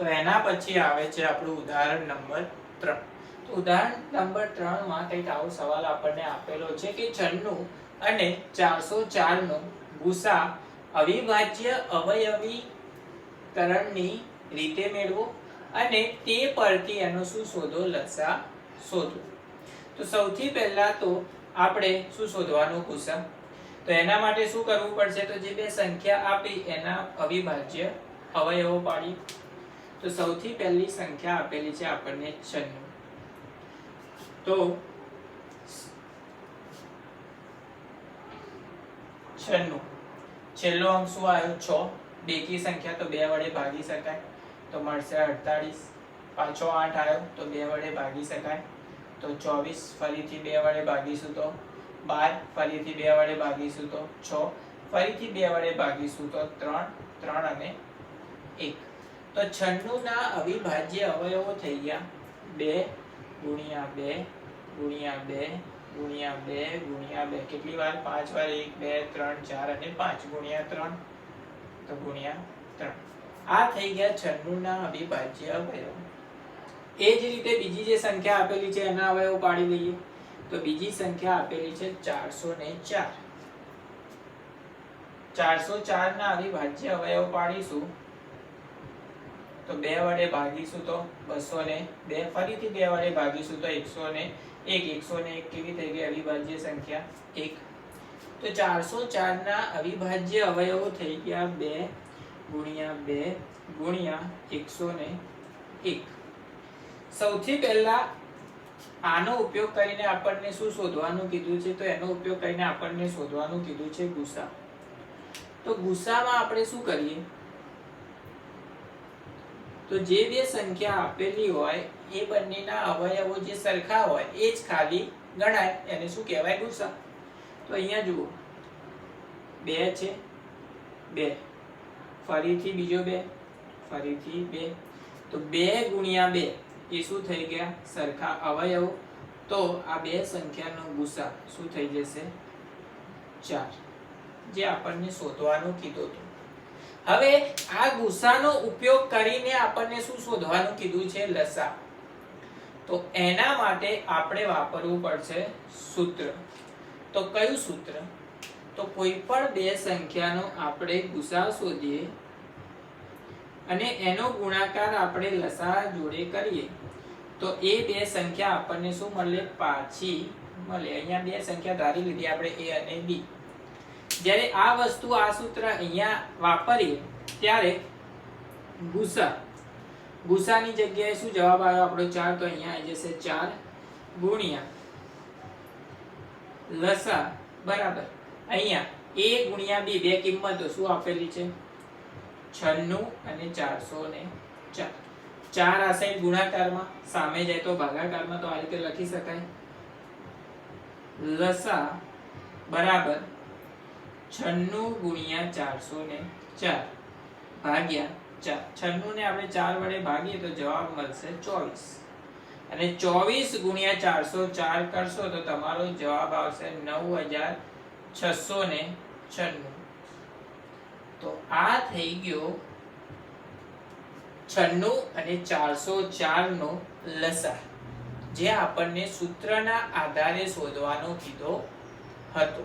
તો એના પછી આવે છે આપણું ઉદાહરણ નંબર ત્રણ. તો ઉદાહરણ નંબર ત્રણમાં કંઈક આવો સવાલ આપણને આપેલો છે કે છન્નું અને ચારસો ચારનો ગુસા અવિભાજ્ય અવયવીકરણની રીતે મેળવો અને તે પરથી એનો શું શોધો, લસા શોધો. તો સૌથી પહેલા તો આપણે શું શોધવાનું ગુસા? તો એના માટે શું કરવું પડશે? તો જે બે સંખ્યા આપી એના અવિભાજ્ય અવયવો પાડી. તો સૌથી પહેલી સંખ્યા આપેલી છે આપણને છન્નું. તો છન્નું. છેલ્લો અંક શું આવ્યો? છ. બેકી સંખ્યા તો બે વડે ભાગી શકાય. તો મળશે અડતાળીસ. પાછો આઠ આવ્યો, તો બે વડે ભાગી શકાય. તો ચોવીસ, ફરીથી બે વડે ભાગીશું તો બાર, ફરીથી બે વડે ભાગીશું તો છ, ફરીથી બે વડે ભાગીશું તો ત્રણ ત્રણ અને એક. તો છન્નું અવિભાજ્ય અવયવો થઈ ગયા. બે ગુણ્યા બે ગુણ્યા બે ગુણ્યા બે ગુણ્યા બે. કેટલી વાર? પાંચ વાર. એક, બે, ત્રણ, ચાર અને પાંચ. ગુણ્યા ત્રણ. તો ગુણ્યા ત્રણ. આ થઈ ગયા છન્નું અવિભાજ્ય અવયવો. એ જ રીતે બીજી જે સંખ્યા આપેલી છે, એના અવયવો પાડી લઈએ તો બીજી સંખ્યા આપેલી છે ચારસો ને ચાર. ચારસો ચાર ના અવિભાજ્ય અવયવ પાડીશું. તો બે વડે ભાગીશું તો બસો ને બે, ફરીથી બે વડે ભાગીશું તો એકસો ને એક. એકસો ને એક કેવી થઈ ગઈ? અવિભાજ્ય સંખ્યા એક. તો ચારસો ચાર ના અવિભાજ્ય અવયવો થઈ ગયા બે ગુણ્યા બે ગુણ્યા એકસો ને એક. સૌથી પહેલા આનો ઉપયોગ કરીને આપણને શું શોધવાનું કીધું છે? તો એનો ઉપયોગ કરીને આપણને શોધવાનું કીધું છે ગુસા તો ગુસામાં આપણે શું કરીએ? તો જે બે સંખ્યા આપેલી હોય, એ બંનેના અવયવો જે સરખા હોય, એ જ ખાલી ગણાય. એને શું કહેવાય? ગુસા તો અહીંયા જુઓ. બે છે. બે. ફરીથી બીજો બે. ફરીથી બે. તો બે ગુણ્યા બે, એ શું થઈ ગયા? સરખા અવયવો. તો આ બે સંખ્યાનો ગુસા શું થઈ જશે? ચાર. જે આપણને શોધવાનું કીધું હતું. હવે આ ગુસાનો ઉપયોગ કરીને આપણને શું શોધવાનું કીધું છે લસા? તો એના માટે આપણે વાપરવું પડશે સૂત્ર. તો કયું સૂત્ર? તો કોઈ પણ બે સંખ્યાનો આપણે ગુસા શોધીએ અને એનો ગુણાકાર આપણે લસા જોડે કરીએ. તો એ બે સંખ્યા આપણને શું મળે? પાછી મળે. અહીંયા બે સંખ્યા ધારી લીધી. આપણે એ અને બી. જ્યારે આ વસ્તુ આ સૂત્ર અહીંયા વાપરીએ, ત્યારે ગુસા ગુસાની જગ્યાએ શું જવાબ આવ્યો આપણો ચાર? તો અહીંયા આવી જશે ચાર ગુણ્યા લસા, બરાબર. અહીંયા એ ગુણ્યા બી, બે કિંમતો શું આપેલી છે? છન્નું અને ચારસો ને ચાર. ચાર આ સાઈડ ગુણાકારમાં, સામે જાય તો ભાગાકારમાં તો આ રીતે લખી શકાય. લસા, બરાબર. છન્નું ગુણ્યા ચારસો ને ચાર. ભાગ્યા ચાર છન્નું ને આપણે ચાર વડે ભાગીએ તો જવાબ મળશે ચોવીસ. અને ચોવીસ ગુણ્યા ચારસો ચાર કરશો તો તમારો જવાબ આવશે નવ હજાર છસો ને છન્નું. તો આ થઈ ગયો છન્નું અને ચારસો ચાર નો લસા, જે આપણને સૂત્રના આધારે શોધવાનો કીધો હતો.